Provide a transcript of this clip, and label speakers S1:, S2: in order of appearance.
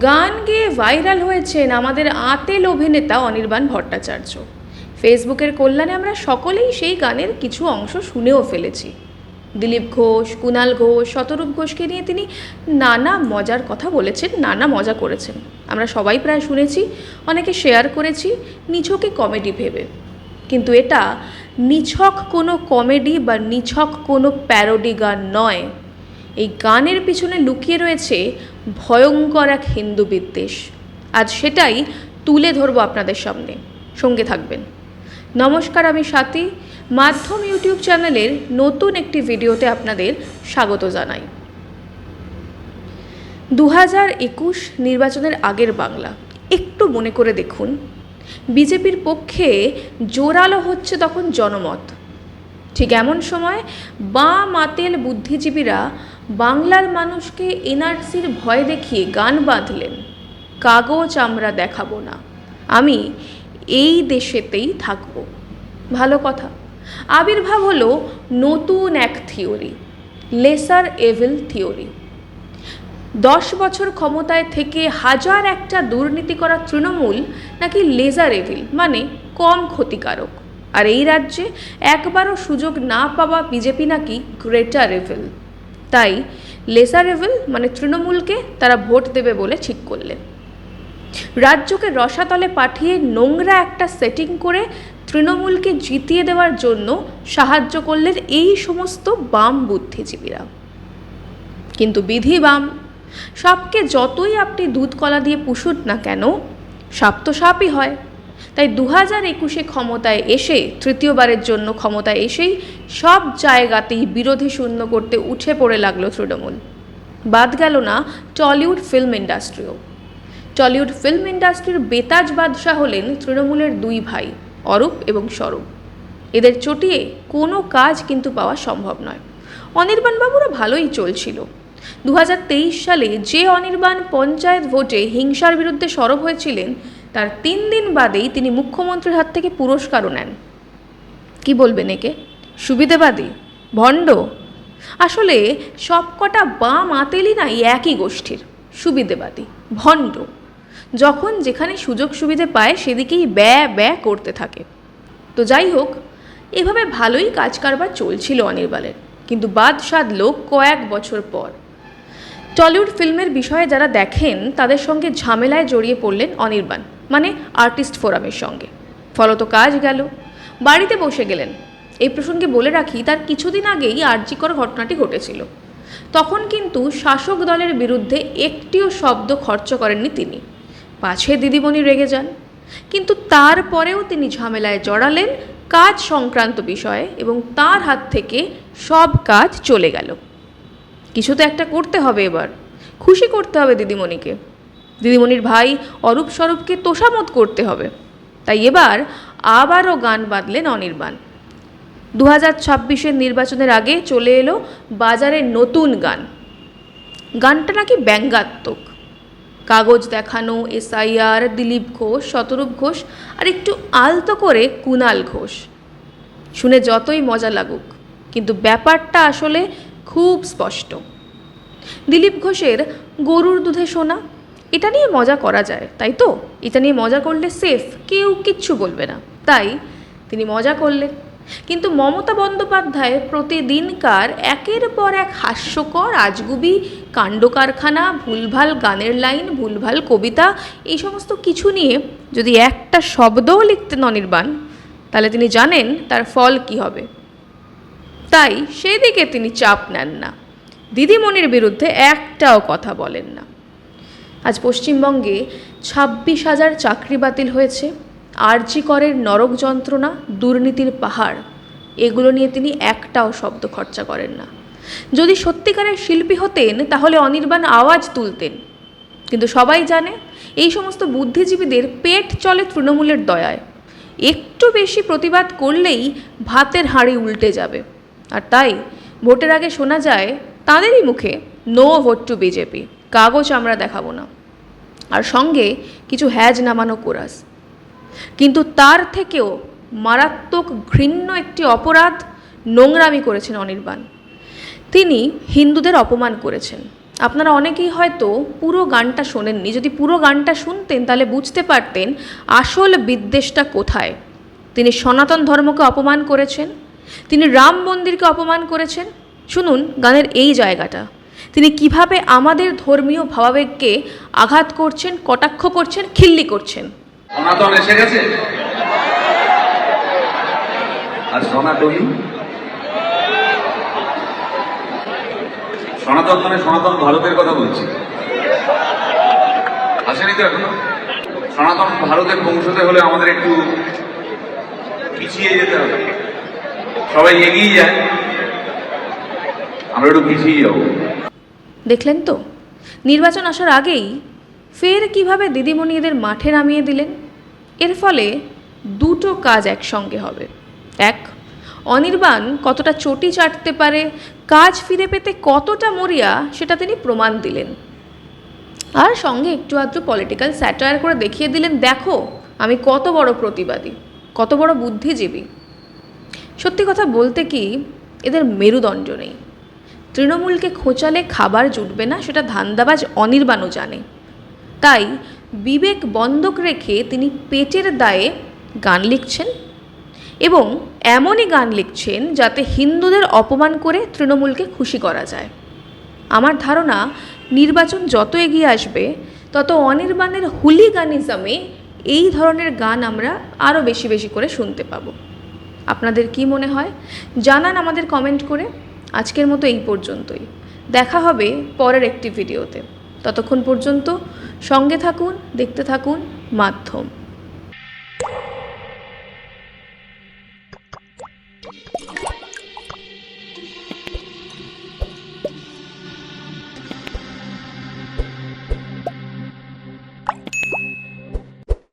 S1: গান গেয়ে ভাইরাল হয়েছেন আমাদের আতেল অভিনেতা অনির্বাণ ভট্টাচার্য। ফেসবুকের কল্যাণে আমরা সকলেই সেই গানের কিছু অংশ শুনেও ফেলেছি। দিলীপ ঘোষ কুণাল ঘোষ, শতরূপ ঘোষকে নিয়ে তিনি নানা মজার কথা বলেছেন, নানা মজা করেছেন। আমরা সবাই প্রায় শুনেছি, অনেকে শেয়ার করেছি নিছকে কমেডি ভেবে। কিন্তু এটা নিছক কোনো কমেডি বা নিছক কোনো প্যারোডি গান নয়। এই গানের পিছনে লুকিয়ে রয়েছে ভয়ঙ্কর এক হিন্দু বিদ্বেষ। আজ সেটাই তুলে ধরবো আপনাদের সামনে। সঙ্গে থাকবেন। নমস্কার, আমি স্বাতী। মাধ্যম ইউটিউব চ্যানেলের নতুন একটি ভিডিওতে আপনাদের স্বাগত জানাই। দু হাজার একুশ নির্বাচনের আগের বাংলা। একটু মনে করে দেখুন। বিজেপির পক্ষে জোরালো হচ্ছে তখন জনমত। ঠিক এমন সময় বাঁ মাতেল বুদ্ধিজীবীরা বাংলার মানুষকে এনআরসির ভয় দেখিয়ে গান বাঁধলেন। কাগজ আমরা দেখাবো না। আমি এই দেশেতেই থাকব। ভালো কথা। আবির্ভাব হলো নতুন এক থিওরি, লেসার এভিল থিওরি। দশ বছর ক্ষমতায় থেকে হাজার একটা দুর্নীতি করা তৃণমূল নাকি লেজার এভিল মানে কম ক্ষতিকারক। আর এই রাজ্যে একবারও সুযোগ না পাওয়া বিজেপি নাকি গ্রেটার এভিল। তাই লেসার এভিল মানে তৃণমূলকে, তারা ভোট দেবে বলে ঠিক করলেন। রাজ্যকে রসাতলে পাঠিয়ে নোংরা একটা সেটিং করে তৃণমূলকে জিতিয়ে দেওয়ার জন্য সাহায্য করলেন এই সমস্ত বাম বুদ্ধিজীবীরা। কিন্তু বিধি বাম, সাপকে যতই আপনি দুধ কলা দিয়ে পুষুন না কেন, সাপ তো সাপই হয়। তাই দু হাজার একুশে ক্ষমতায় এসে, তৃতীয়বারের জন্য ক্ষমতায় এসেই সব জায়গাতেই বিরোধী শূন্য করতে উঠে পড়ে লাগল তৃণমূল। বাদ গেল না টলিউড ফিল্ম ইন্ডাস্ট্রিও। টলিউড ফিল্ম ইন্ডাস্ট্রির বেতাজ বাদশাহ হলেন তৃণমূলের দুই ভাই, অরূপ এবং স্বরূপ। এদের চটিয়ে কোনো কাজ কিন্তু পাওয়া সম্ভব নয়। অনির্বাণবাবুরা ভালোই চলছিল। দু হাজার তেইশ সালে যে অনির্বাণ পঞ্চায়েত ভোটে হিংসার বিরুদ্ধে সরব হয়েছিলেন তার তিন দিন বাদেই তিনি মুখ্যমন্ত্রীর হাত থেকে পুরস্কারও নেন। কি বলবেন একে? সুবিধেবাদী? ভণ্ড? আসলে সবকটা বাম আতেলি না একই গোষ্ঠীর। সুবিধেবাদী? ভণ্ড? যখন যেখানে সুযোগ সুবিধে পায় সেদিকেই ব্যয় ব্যয় করতে থাকে। তো যাই হোক, এভাবে ভালোই কাজ কারবার চলছিল অনির্বাণের। কিন্তু বাদ সাধল কয়েক বছর পর। টলিউড ফিল্মের বিষয়ে যারা দেখেন, তাদের সঙ্গে ঝামেলায় জড়িয়ে পড়লেন অনির্বাণ। মানে আর্টিস্ট ফোরামের সঙ্গে। ফলত কাজ গেল। বাড়িতে বসে গেলেন। এই প্রসঙ্গে বলে রাখি, তার কিছুদিন আগেই আর্যিকর ঘটনাটি ঘটেছিল। তখন কিন্তু শাসক দলের বিরুদ্ধে একটিও শব্দ খরচ করেননি তিনি। পাছে দিদিমণি রেগে যান। কিন্তু তারপরেও তিনি ঝামেলায় জড়ালেন কাজ সংক্রান্ত বিষয়ে এবং তার হাত থেকে সব কাজ চলে গেল। কিছু তো একটা করতে হবে এবার। খুশি করতে হবে দিদিমণিকে। দিদিমণির ভাই অরূপ স্বরূপকে তোষামত করতে হবে। তাই এবার আবারও গান বাঁধলেন অনির্বাণ। দু হাজার ছাব্বিশের নির্বাচনের আগে চলে এলো বাজারে নতুন গান। গানটা নাকি ব্যঙ্গাত্মক। কাগজ দেখানো, এসআইআর, দিলীপ ঘোষ, শতরূপ ঘোষ আর একটু আলতো করে কুনাল ঘোষ। শুনে যতই মজা লাগুক, কিন্তু ব্যাপারটা আসলে খুব স্পষ্ট। দিলীপ ঘোষের গরুর দুধে সোনা এটা নিয়ে মজা করা যায়, তাই তো? এটা নিয়ে মজা করলে সেফ কেউ কিচ্ছু বলবে না। তাই তিনি মজা করলেন। কিন্তু মমতা বন্দ্যোপাধ্যায় প্রতিদিনকার একের পর এক হাস্যকর, আজগুবি কাণ্ড কারখানা ভুলভাল গানের লাইন, ভুলভাল কবিতা, এই সমস্ত কিছু নিয়ে যদি একটা শব্দও লিখতেন অনির্বাণ, তাহলে তিনি জানেন তার ফল কি হবে। তাই সেদিকে তিনি চাপ নেন না। দিদিমণির বিরুদ্ধে একটাও কথা বলেন না। পশ্চিমবঙ্গে ছাব্বিশ হাজার চাকরি বাতিল হয়েছে। আরজি করের নরক যন্ত্রণা, দুর্নীতির পাহাড়, এগুলো নিয়ে তিনি একটাও শব্দ খরচা করেন না। যদি সত্যিকারের শিল্পী হতেন, তাহলে অনির্বাণ আওয়াজ তুলতেন। কিন্তু সবাই জানে, এই সমস্ত বুদ্ধিজীবীদের পেট চলে তৃণমূলের দয়ায়। একটু বেশি প্রতিবাদ করলেই ভাতের হাঁড়ি উল্টে যাবে। আর তাই, ভোটের আগে শোনা যায়, তাদেরই মুখে, নো ভোট টু বিজেপি। কাগজ আমরা দেখাবো না। আর সঙ্গে কিছু হ্যাজ নামানো কোরাস। কিন্তু তার থেকেও মারাত্মক ঘৃণ্য একটি অপরাধ নোংরামি করেছেন অনির্বাণ। তিনি হিন্দুদের অপমান করেছেন। আপনারা অনেকেই হয়তো পুরো গানটা শোনেননি। যদি পুরো গানটা শুনতেন, তাহলে বুঝতে পারতেন আসল বিদ্বেষটা কোথায়। তিনি সনাতন ধর্মকে অপমান করেছেন। তিনি রাম মন্দিরকে অপমান করেছেন। শুনুন গানের এই জায়গাটা। তিনি কীভাবে আমাদের ধর্মীয় ভাবাবেগকে আঘাত করছেন, কটাক্ষ করছেন, খিল্লি করছেন?
S2: সনাতন এসে গেছে। আর সনাতনী? সনাতন মানে সনাতন ভারতের কথা বলছি। আসেনি তো এখনও? সনাতন ভারতের বংশতে হলে আমাদের একটু পিছিয়ে যেতে হবে। সবাই এগিয়ে যায়। আমরা একটু পিছিয়ে যাব।
S1: দেখলেন তো? নির্বাচন আসার আগেই ফের কীভাবে দিদিমণি এদের মাঠে নামিয়ে দিলেন? এর ফলে দুটো কাজ একসঙ্গে হবে। এক, অনির্বাণ কতটা চটি চাটতে পারে, কাজ ফিরে পেতে কতটা মরিয়া, সেটা তিনি প্রমাণ দিলেন। আর সঙ্গে একটু আধটু পলিটিক্যাল স্যাটায়ার করে দেখিয়ে দিলেন, দেখো, আমি কত বড় প্রতিবাদী, কত বড় বুদ্ধিজীবী। সত্যি কথা বলতে কি, এদের মেরুদণ্ড নেই। তৃণমূলকে খোঁচালে খাবার জুটবে না, সেটা ধান্দাবাজ অনির্বাণও জানে। তাই বিবেক বন্ধক রেখে তিনি পেটের দায়ে গান লিখছেন এবং এমনই গান লিখছেন যাতে হিন্দুদের অপমান করে তৃণমূলকে খুশি করা যায়। আমার ধারণা, নির্বাচন যত এগিয়ে আসবে, তত অনির্বাণের হুলিগানিজমে এই ধরনের গান আমরা আরও বেশি বেশি করে শুনতে পাবো। আপনাদের কি মনে হয়? জানান আমাদের কমেন্ট করে। আজকের মতো এই পর্যন্তই। দেখা হবে পরের একটি ভিডিওতে। ততক্ষণ পর্যন্ত সঙ্গে থাকুন, দেখতে থাকুন, মাধ্যম।